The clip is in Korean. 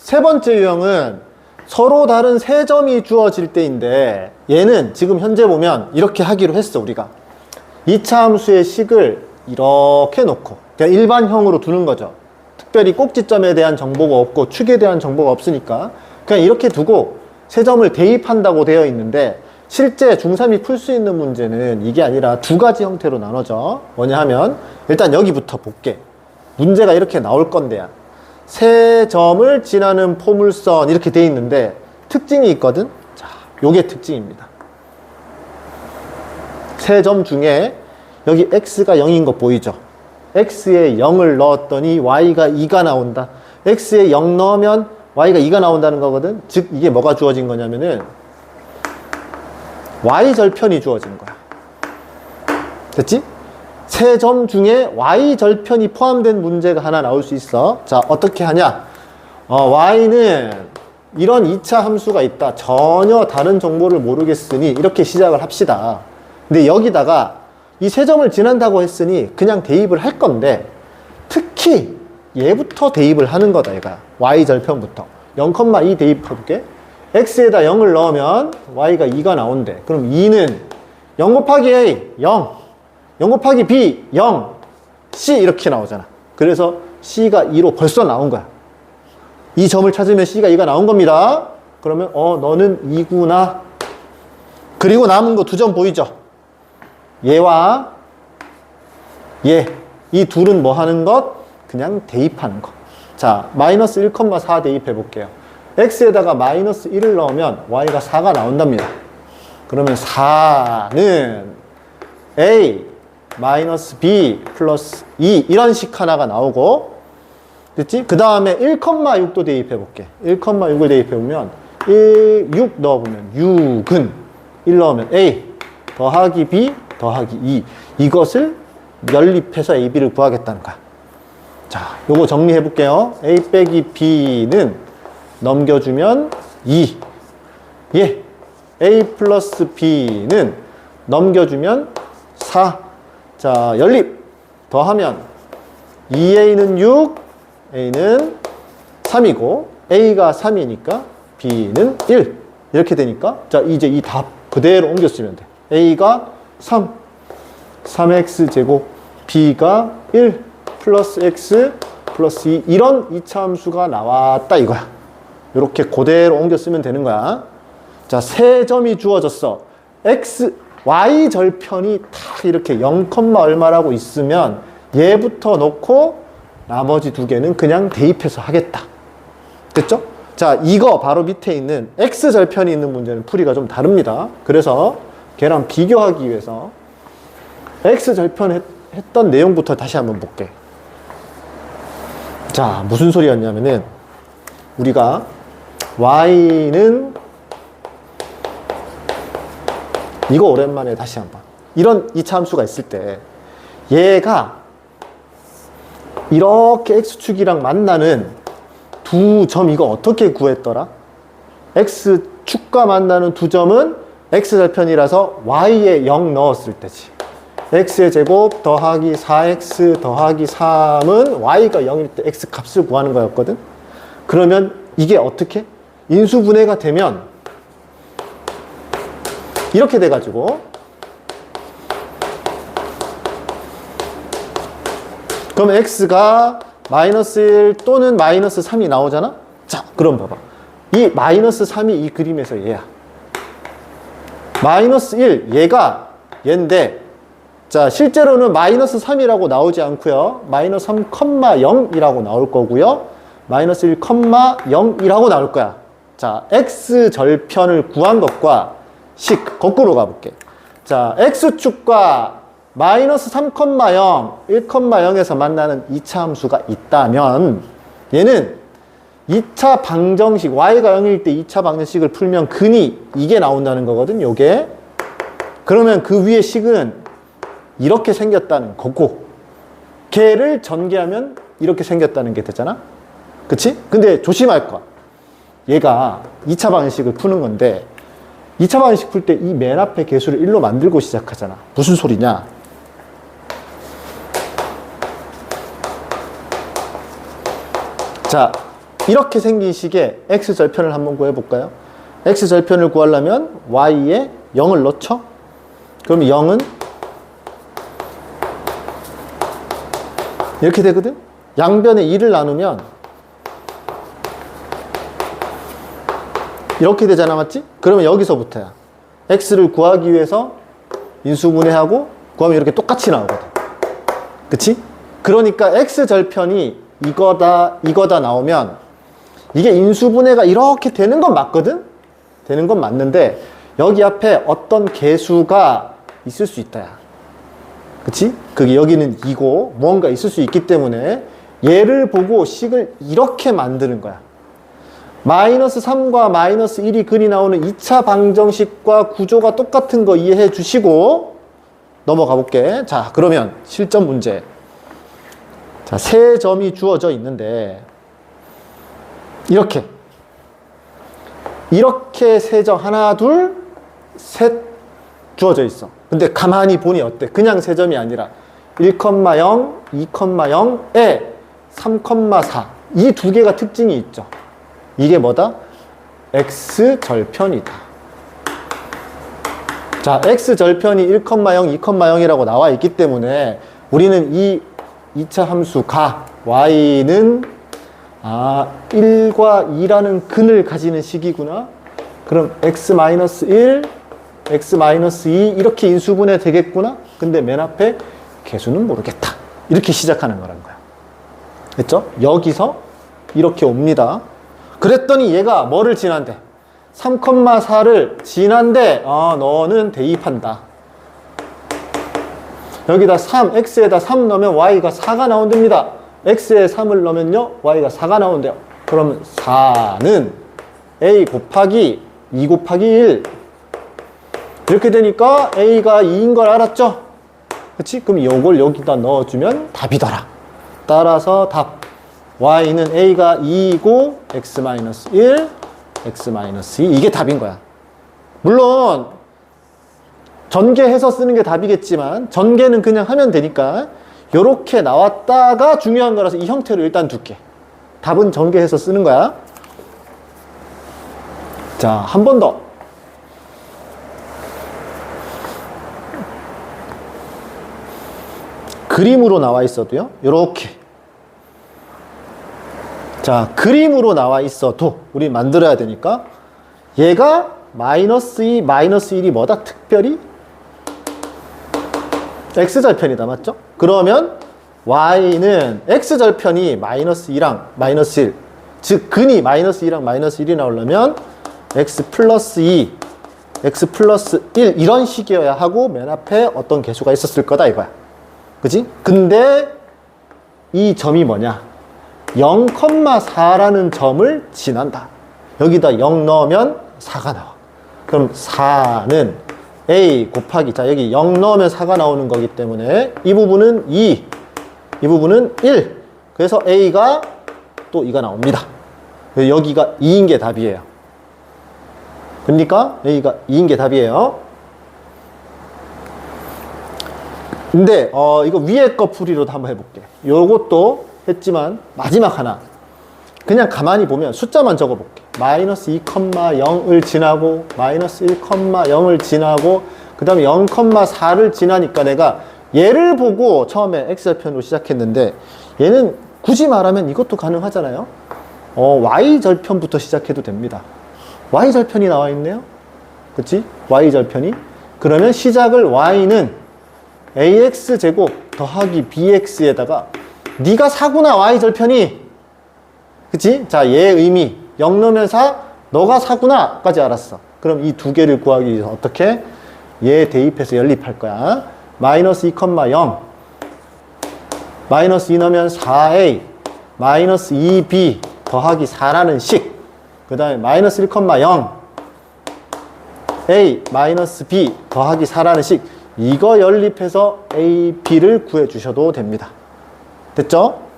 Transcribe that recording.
세 번째 유형은 서로 다른 세 점이 주어질 때인데 얘는 지금 현재 보면 이렇게 하기로 했어 우리가. 2차 함수의 식을 이렇게 놓고 그냥 일반형으로 두는 거죠. 특별히 꼭지점에 대한 정보가 없고 축에 대한 정보가 없으니까 그냥 이렇게 두고 세 점을 대입한다고 되어 있는데 실제 중3이 풀 수 있는 문제는 이게 아니라 두 가지 형태로 나눠져. 뭐냐 하면 일단 여기부터 볼게. 문제가 이렇게 나올 건데야 세 점을 지나는 포물선 이렇게 돼 있는데 특징이 있거든? 자 요게 특징입니다. 세 점 중에 여기 x가 0인 거 보이죠? x에 0을 넣었더니 y가 2가 나온다. x에 0 넣으면 y가 2가 나온다는 거거든? 즉 이게 뭐가 주어진 거냐면은 y 절편이 주어진 거야. 됐지? 세 점 중에 y 절편이 포함된 문제가 하나 나올 수 있어. 자, 어떻게 하냐? 어, y는 이런 2차 함수가 있다. 전혀 다른 정보를 모르겠으니 이렇게 시작을 합시다. 근데 여기다가 이 세 점을 지난다고 했으니 그냥 대입을 할 건데 특히 얘부터 대입을 하는 거다, 얘가. y 절편부터. 0,2 대입해볼게. x에다 0을 넣으면 y가 2가 나온대. 그럼 2는 0 곱하기 a, 0. 0 곱하기 b 0 c 이렇게 나오잖아. 그래서 c가 2로 벌써 나온 거야. 이 점을 찾으면 c가 2가 나온 겁니다. 그러면 어 너는 2구나. 그리고 남은 거 두 점 보이죠? 얘와 얘. 이 둘은 뭐 하는 것? 그냥 대입하는 거자 마이너스 1,4 대입해 볼게요. x에다가 마이너스 1을 넣으면 y가 4가 나온답니다. 그러면 4는 a 마이너스 b 플러스 2 이런 식 하나가 나오고 됐지? 그 다음에 1,6도 대입해 볼게. 1,6을 대입해 보면 1, 6 넣어보면 6은 1 넣으면 a 더하기 b 더하기 2 이것을 연립해서 a, b를 구하겠다는 거야. 자 요거 정리해 볼게요. A 빼기 b는 넘겨주면 2 예, a 플러스 b는 넘겨주면 4 자, 연립. 더하면 2a는 6, a는 3이고 a가 3이니까 b는 1. 이렇게 되니까 자, 이제 이 답 그대로 옮겨 쓰면 돼. a가 3, 3x 제곱, b가 1 플러스 x 플러스 2 이런 이차 함수가 나왔다 이거야. 이렇게 그대로 옮겨 쓰면 되는 거야. 자, 세 점이 주어졌어. x y 절편이 딱 이렇게 0, 얼마라고 있으면 얘부터 놓고 나머지 두 개는 그냥 대입해서 하겠다. 됐죠? 자, 이거 바로 밑에 있는 x 절편이 있는 문제는 풀이가 좀 다릅니다. 그래서 걔랑 비교하기 위해서 x 절편 했, 했던 내용부터 다시 한번 볼게. 자, 무슨 소리였냐면은 우리가 y는 이거 오랜만에 다시 한번. 이런 이차 함수가 있을 때 얘가 이렇게 x축이랑 만나는 두 점 이거 어떻게 구했더라? x축과 만나는 두 점은 x절편이라서 y에 0 넣었을 때지. x의 제곱 더하기 4x 더하기 3은 y가 0일 때 x 값을 구하는 거였거든. 그러면 이게 어떻게? 인수분해가 되면 이렇게 돼가지고 그럼 x가 마이너스 1 또는 마이너스 3이 나오잖아? 자, 그럼 봐봐. 이 마이너스 3이 이 그림에서 얘야. 마이너스 1, 얘가 얘인데, 자, 실제로는 마이너스 3이라고 나오지 않고요. 마이너스 3,0이라고 나올 거고요. 마이너스 1,0이라고 나올 거야. 자, x 절편을 구한 것과 식 거꾸로 가볼게. 자, x축과 마이너스 3,0, 1,0에서 만나는 2차 함수가 있다면 얘는 2차 방정식, y가 0일 때 2차 방정식을 풀면 근이 이게 나온다는 거거든, 요게. 그러면 그 위에 식은 이렇게 생겼다는 거고 걔를 전개하면 이렇게 생겼다는 게 되잖아? 그치? 근데 조심할 거야. 얘가 2차 방정식을 푸는 건데 2차 방정식 풀 때 이 맨 앞에 개수를 1로 만들고 시작하잖아. 무슨 소리냐? 자, 이렇게 생긴 식의 x절편을 한번 구해볼까요? x절편을 구하려면 y에 0을 넣죠? 그럼 0은 이렇게 되거든? 양변에 2를 나누면 이렇게 되잖아, 맞지? 그러면 여기서부터야. x를 구하기 위해서 인수분해하고 구하면 이렇게 똑같이 나오거든. 그치? 그러니까 x절편이 이거다, 이거다 나오면 이게 인수분해가 이렇게 되는 건 맞거든? 되는 건 맞는데 여기 앞에 어떤 개수가 있을 수 있다야. 그치? 그게 여기는 이고 뭔가 있을 수 있기 때문에 얘를 보고 식을 이렇게 만드는 거야. 마이너스 3과 마이너스 1이 근이 나오는 2차 방정식과 구조가 똑같은 거 이해해 주시고 넘어가 볼게. 자, 그러면 실전 문제. 자, 세 점이 주어져 있는데 이렇게 이렇게 세 점 하나, 둘, 셋 주어져 있어. 근데 가만히 보니 어때? 그냥 세 점이 아니라 1,0, 2,0에 3,4. 이 두 개가 특징이 있죠. 이게 뭐다? x절편이다. 자, x절편이 1,0, 2,0이라고 나와 있기 때문에 우리는 이 2차 함수 가 y는 아, 1과 2라는 근을 가지는 식이구나. 그럼 x-1, x-2 이렇게 인수분해 되겠구나. 근데 맨 앞에 개수는 모르겠다. 이렇게 시작하는 거란 거야. 됐죠? 여기서 이렇게 옵니다. 그랬더니 얘가 뭐를 지난대? 3,4를 지난데 어, 너는 대입한다. 여기다 3, x에다 3 넣으면 y가 4가 나온답니다. x에 3을 넣으면요, y가 4가 나온대요. 그러면 4는 a 곱하기 2 곱하기 1. 이렇게 되니까 a가 2인 걸 알았죠? 그치? 그럼 요걸 여기다 넣어주면 답이더라. 따라서 답. Y는 a가 2이고 x-1, x-2 이게 답인 거야. 물론 전개해서 쓰는 게 답이겠지만 전개는 그냥 하면 되니까 이렇게 나왔다가 중요한 거라서 이 형태로 일단 둘게. 답은 전개해서 쓰는 거야. 자, 한 번 더. 그림으로 나와 있어도요. 이렇게. 자, 그림으로 나와 있어도 우리 만들어야 되니까 얘가 마이너스 2, 마이너스 1이 뭐다? 특별히 x절편이다. 맞죠? 그러면 y는 x절편이 마이너스 2랑 마이너스 1. 즉, 근이 마이너스 2랑 마이너스 1이 나오려면 x 플러스 2, x 플러스 1 이런 식이어야 하고 맨 앞에 어떤 개수가 있었을 거다 이거야. 그지? 근데 이 점이 뭐냐? 0,4라는 점을 지난다. 여기다 0 넣으면 4가 나와. 그럼 4는 a 곱하기 자 여기 0 넣으면 4가 나오는 거기 때문에 이 부분은 2, 이 부분은 1. 그래서 a가 또 2가 나옵니다. 여기가 2인 게 답이에요. 그러니까 a가 2인 게 답이에요. 근데 어 이거 위에 거 풀이로도 한번 해볼게. 요것도 했지만 마지막 하나 그냥 가만히 보면 숫자만 적어볼게. 마이너스 2,0을 지나고 마이너스 1,0을 지나고 그 다음에 0,4를 지나니까 내가 얘를 보고 처음에 x절편으로 시작했는데 얘는 굳이 말하면 이것도 가능하잖아요. 어, y절편부터 시작해도 됩니다. y절편이 나와 있네요. 그치? y절편이. 그러면 시작을 y는 ax제곱 더하기 bx에다가 네가 사구나 y절편이 그치? 자, 얘 의미 0 넣으면 4, 너가 사구나 까지 알았어. 그럼 이 두 개를 구하기 위해서 어떻게? 얘 대입해서 연립할 거야. 마이너스 2,0 마이너스 2 넣으면 4a 마이너스 2b 더하기 4라는 식. 그 다음에 마이너스 1,0 a 마이너스 b 더하기 4라는 식. 이거 연립해서 a, b를 구해 주셔도 됩니다. 됐죠?